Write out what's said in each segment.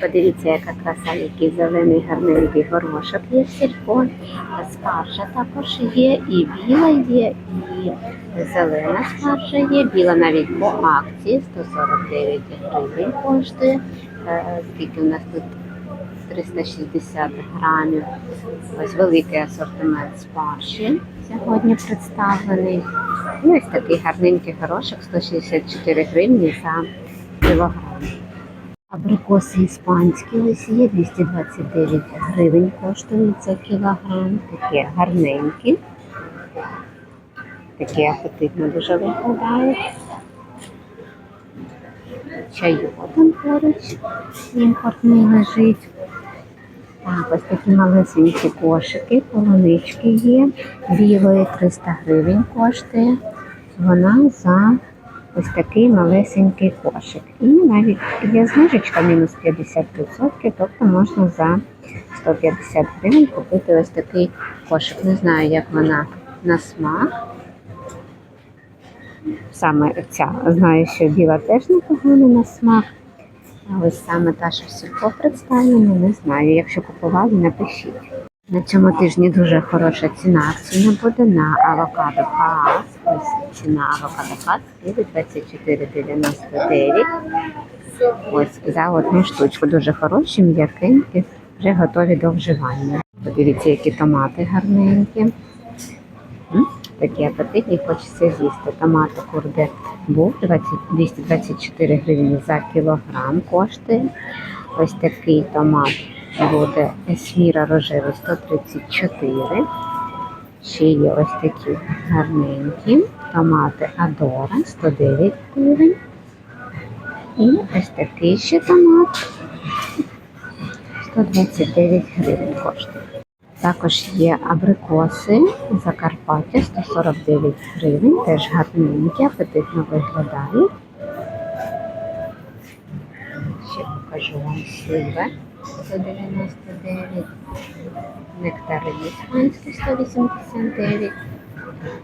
Подивіться, яка краса, який зелений гарненький горошок є в сільпо. Спаржа також є, і біла є, і зелена спаржа є. Біла навіть по акції 149 гривень коштує. Е, Скільки у нас тут 360 грамів. Ось великий асортимент спаржі сьогодні представлений. Ну, ось такий гарненький горошок 164 гривні за кілограм. Абрикоси іспанські є 229 гривень коштує за кілограм. Такі гарненькі. Такі апетитно дуже виглядають. Чайотом поруч імпортний лежить. Так, ось такі малесенькі кошики, полунички є. Білої 300 гривень коштує. Вона за ось такий малесенький кошик. І навіть є знижечка мінус 50%, тобто можна за 150 гривень купити ось такий кошик. Не знаю, як вона на смак. Саме ця, знаю, що біла теж непогана на смак. А ось саме та, що в сільпо представлена, не знаю. Якщо купували, напишіть. На цьому тижні дуже хороша ціна акційна буде на авокадо Хаас. Ось ціна авокадо Хаас скиди 24,99. Ось за одну штучку. Дуже хороші, м'якенькі, вже готові до вживання. Подивіться, які томати гарненькі. Такі апетитні, хочеться з'їсти. Томати курде був 224 гривні за кілограм коштує. Ось такий томат буде есміра рожевий 134. Ще є ось такі гарненькі. Томати Адора 109 гривень. І ось такий ще томат 129 гривень коштує. Також є абрикоси Закарпаття 149 гривень, теж гарненькі, апетитно виглядають. Ще покажу вам сливи 199, нектари іспанські 189.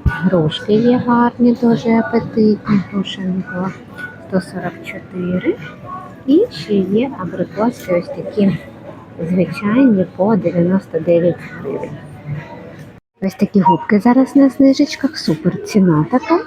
Грушки є гарні, дуже апетитні, тушенко 144. І ще є абрикоски ось такі звичайні по 99 гривень. Ось такі губки зараз на знижечках, супер ціна така.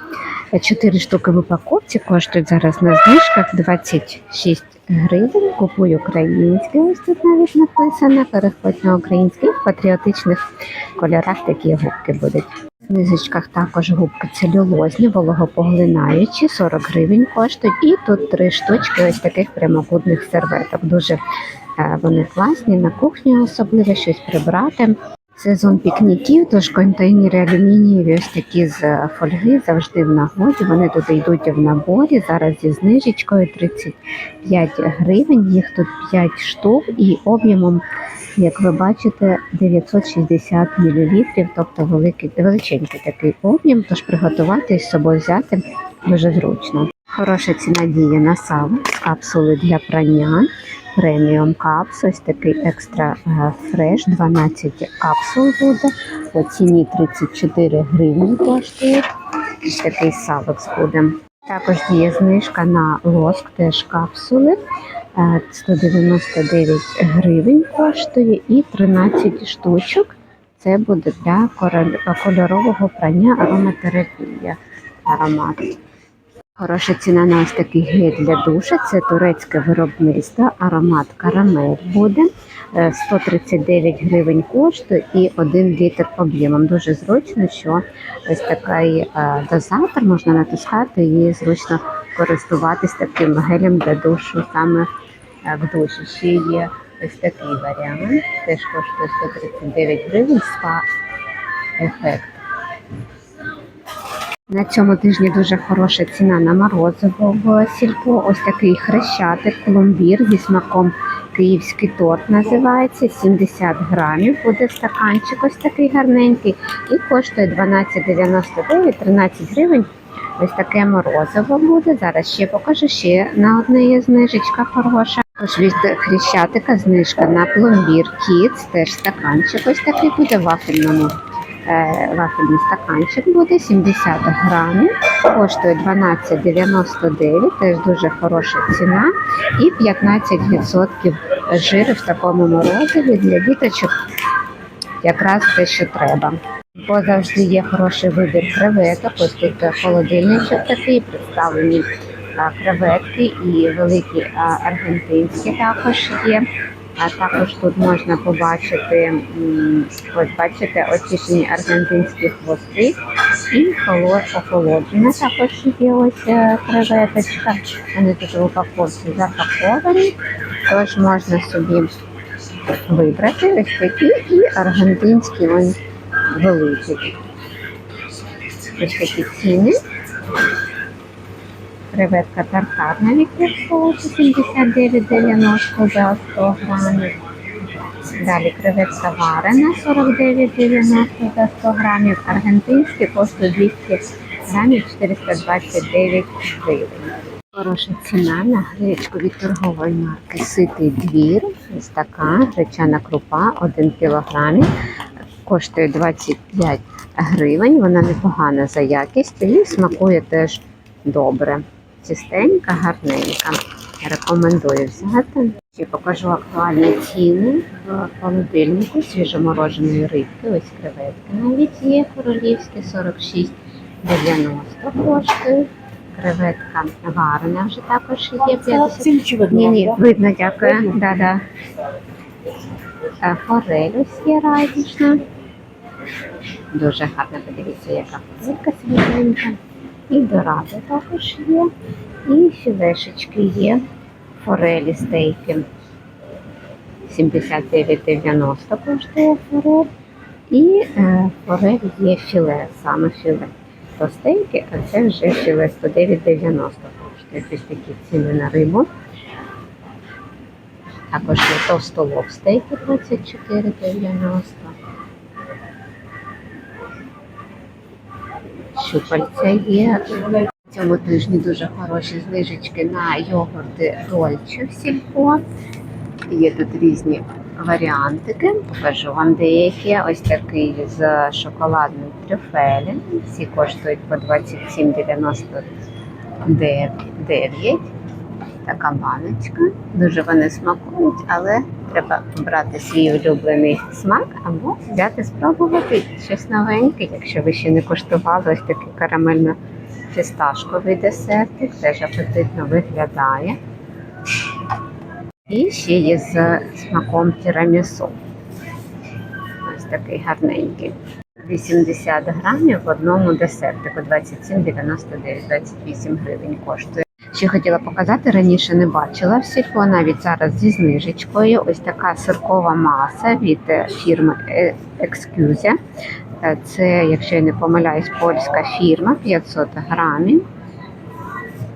Чотири штуки в упаковці коштують зараз на знижках 26 гривень. Купую українське, ось тут навіть написано. Переходь на український в патріотичних кольорах такі губки будуть. В знижечках також губки целюлозні, вологопоглинаючі, 40 гривень коштують. І тут три штучки ось таких прямокутних серветок. Дуже е, вони класні на кухню, особливо щось прибрати. Сезон пікніків, тож контейнери алюмінієві ось такі з фольги завжди в нагоді. Вони тут йдуть в наборі. Зараз зі знижечкою 35 гривень. Їх тут 5 штук і об'ємом, як ви бачите, 960 мл, тобто великий, величенький такий об'єм. Тож приготувати з собою взяти дуже зручно. Хороша ціна діє на сало, капсули для прання. Преміум капс, ось такий екстра е, фреш, 12 капсул буде. По ціні 34 гривні коштує. Ось такий салокс буде. Також є знижка на лоск, теж капсули. е, 199 гривень коштує і 13 штучок. Це буде для король- кольорового прання ароматерапія. Аромат. Хороша ціна на ось такий гель для душа. Це турецьке виробництво, аромат карамель буде. Е, 139 гривень коштує і 1 літр об'ємом. Дуже зручно, що ось такий е, дозатор можна натискати і зручно користуватись таким гелем для душу саме е, в душі. Ще є ось такий варіант. Теж коштує 139 гривень спа ефект. На цьому тижні дуже хороша ціна на морозиво в сільпо. Ось такий хрещатик, пломбір зі смаком київський торт називається. 70 грамів буде стаканчик ось такий гарненький. І коштує 12,99, 13 гривень. Ось таке морозиво буде. Зараз ще покажу, ще на одне є знижечка хороша. Тож від хрещатика знижка на пломбір Kids, теж стаканчик ось такий буде вафельному вафельний стаканчик буде 70 грамів, коштує 12,99, теж дуже хороша ціна. І 15% жиру в такому морозиві для діточок якраз те, що треба. Бо завжди є хороший вибір креветок. Ось тут е, холодильничок такий, представлені креветки і великі аргентинські також є. А також тут можна побачити, ось бачите, очищені аргентинські хвости і холо- охолоджена також є ось е, креветочка. Вони тут в упаковці запаковані, тож можна собі вибрати ось такі і аргентинські вони великі. Ось такі ціни. Креветка тартар навіть є в соусі 79,90 за 100 грамів. Далі креветка варена 49,90 за 100 грамів. Аргентинські коштує 200 грамів 429 гривень. Хороша ціна на гречку від торгової марки Ситий двір. Ось така гречана крупа 1 кг. Коштує 25 гривень. Вона непогана за якістю і смакує теж добре. Чистенька, гарненька. Рекомендую взяти. Ще покажу актуальні ціни в холодильнику свіжомороженої рибки. Ось креветки навіть є королівські 46,90 коштує. Креветка варена вже також є 50. Ні, ні, видно, дякую. Да-да. Е, Форель ось є райдушна. Дуже гарна, подивіться, яка форелька свіженька. І дорада також є. І філешечки є. Форелі стейки. 79,90 коштує форель. І е, форель є філе, саме філе. То стейки, а це вже філе 109,90 коштує. Ось такі ціни на рибу. Також є товстолоб стейки 24,90. Щупальця є. Цьому тижні дуже хороші знижечки на йогурти Дольче в сільпо. Є тут різні варіантики. Покажу вам деякі. Ось такий з шоколадним трюфелем. Всі коштують по 27,99. Така баночка. Дуже вони смакують, але треба брати свій улюблений смак або взяти спробувати щось новеньке, якщо ви ще не куштували ось такий карамельно фісташковий десертик, теж апетитно виглядає. І ще є з смаком тірамісу. Ось такий гарненький. 80 грамів в одному десертику 27,99, 28 гривень коштує. Ще хотіла показати, раніше не бачила в сільпо, навіть зараз зі знижечкою. Ось така сиркова маса від е, фірми е, Excuse. Е, Це, якщо я не помиляюсь, польська фірма 500 грамів.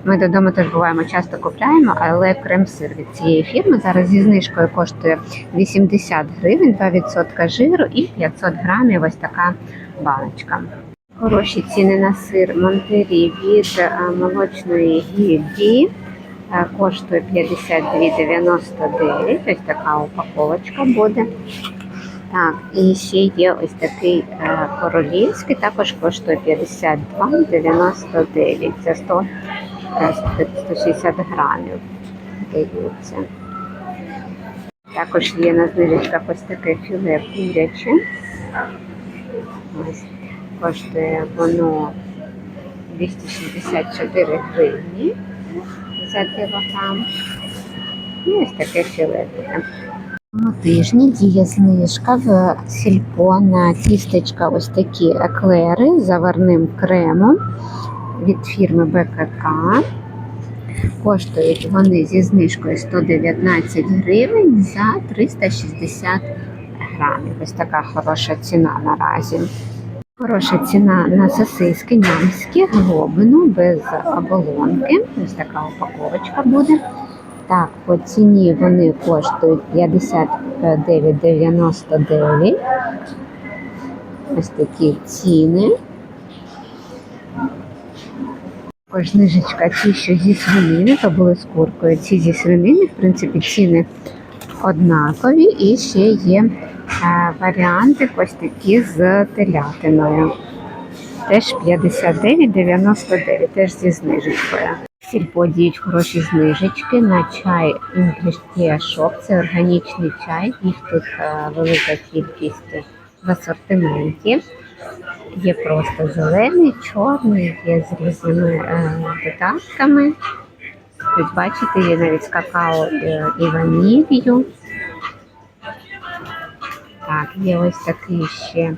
Ми додому теж буваємо часто купляємо, але крем-сир від цієї фірми зараз зі знижкою коштує 80 гривень, 2% жиру і 500 грамів ось така баночка. Хороші ціни на сир Монтері від е, молочної гільдії. Е, Коштує 52,99. Ось така упаковочка буде. Так, і ще є ось такий е, королівський, також коштує 52,99. Це 100, е, 160 грамів. Дивіться. Також є на знижечках ось таке філе куряче. Ось коштує воно 264 гривні за кілограм. І ось таке філе. На тижні діє знижка в сільпо на тістечка ось такі еклери з заварним кремом від фірми БКК. Коштують вони зі знижкою 119 гривень за 360 грамів. Ось така хороша ціна наразі. Хороша ціна на сосиски нямські, глобину без оболонки. Ось така упаковочка буде. Так, по ціні вони коштують 59,99. Ось такі ціни. Також знижечка ті, що зі свинини, то були з куркою. Ці зі свинини, в принципі, ціни однакові і ще є варіанти ось з телятиною. Теж 59,99, теж зі знижечкою. Сільпо діють хороші знижечки на чай English Tea Shop. Це органічний чай, їх тут е, велика кількість в асортименті. Є просто зелений, чорний, є з різними е, додатками. Тут бачите, є навіть з какао е, і ванілью. Так, є ось такий ще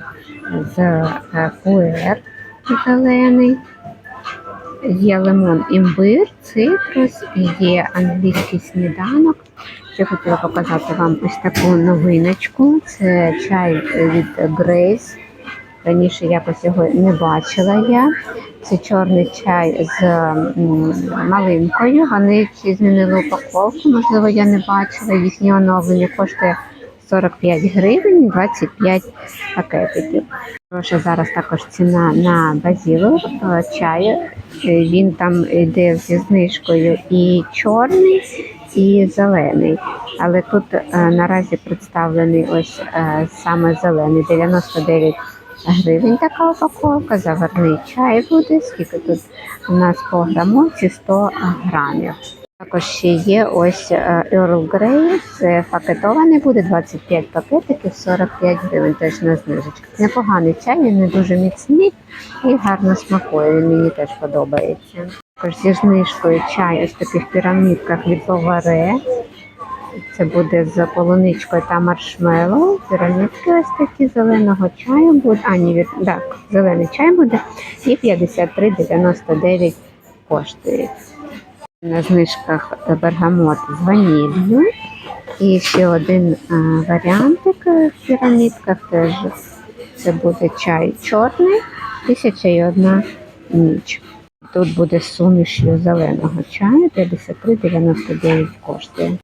з е, пуер зелений. Є лимон імбир, цитрус, є англійський сніданок. Ще хотіла показати вам ось таку новиночку. Це чай від Grace. Раніше якось його не бачила я. Це чорний чай з малинкою. Вони змінили упаковку, можливо, я не бачила. Їхнє оновлення коштує 45 гривень, 25 пакетиків. Хороша зараз також ціна на базілу е, чаю. Е, Він там йде зі знижкою і чорний, і зелений. Але тут е, наразі представлений ось саме зелений 99 гривень така упаковка, заварний чай буде, скільки тут у нас по грамовці 100 грамів. Також ще є ось е, Earl Grey, це пакетований буде 25 пакетиків, 45 гривень, теж на знижечках. Непоганий чай, він не дуже міцний і гарно смакує, він мені теж подобається. Також зі знижкою чай ось в таких пірамідках від Боваре. Це буде з полуничкою та маршмеллоу. Пірамідки ось такі зеленого чаю буде. А, ні, від, так, зелений чай буде. І 53,99 коштує. На знижках бергамот з ваніллю. І ще один а, варіантик в пірамідках теж. Це буде чай чорний, тисяча і одна ніч. Тут буде суміш зеленого чаю, 53,99 коштує.